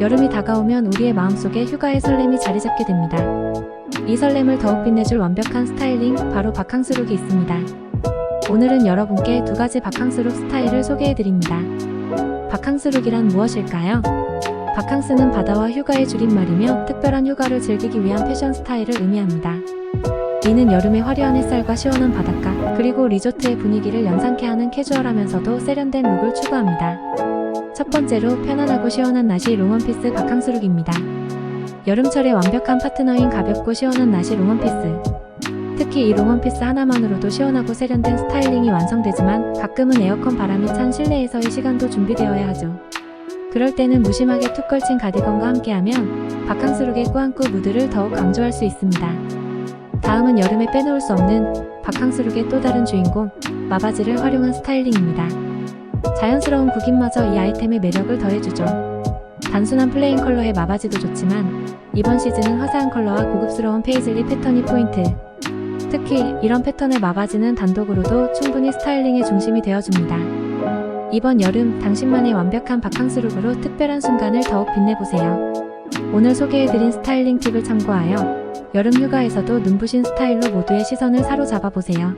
여름이 다가오면 우리의 마음속에 휴가의 설렘이 자리 잡게 됩니다. 이 설렘을 더욱 빛내줄 완벽한 스타일링, 바로 바캉스룩이 있습니다. 오늘은 여러분께 두 가지 바캉스룩 스타일을 소개해드립니다. 바캉스룩이란 무엇일까요? 바캉스는 바다와 휴가의 줄임말이며 특별한 휴가를 즐기기 위한 패션 스타일을 의미합니다. 이는 여름의 화려한 햇살과 시원한 바닷가, 그리고 리조트의 분위기를 연상케 하는 캐주얼하면서도 세련된 룩을 추구합니다. 첫 번째로 편안하고 시원한 나시 롱원피스 바캉스룩입니다. 여름철의 완벽한 파트너인 가볍고 시원한 나시 롱원피스. 특히 이 롱원피스 하나만으로도 시원하고 세련된 스타일링이 완성되지만 가끔은 에어컨 바람이 찬 실내에서의 시간도 준비되어야 하죠. 그럴 때는 무심하게 툭 걸친 가디건과 함께하면 바캉스룩의 꾸안꾸 무드를 더욱 강조할 수 있습니다. 다음은 여름에 빼놓을 수 없는 바캉스룩의 또 다른 주인공 마바지를 활용한 스타일링입니다. 자연스러운 구김마저 이 아이템의 매력을 더해주죠. 단순한 플레인 컬러의 마바지도 좋지만 이번 시즌은 화사한 컬러와 고급스러운 페이즐리 패턴이 포인트. 특히 이런 패턴의 마바지는 단독으로도 충분히 스타일링의 중심이 되어줍니다. 이번 여름 당신만의 완벽한 바캉스룩으로 특별한 순간을 더욱 빛내보세요. 오늘 소개해드린 스타일링 팁을 참고하여 여름 휴가에서도 눈부신 스타일로 모두의 시선을 사로잡아 보세요.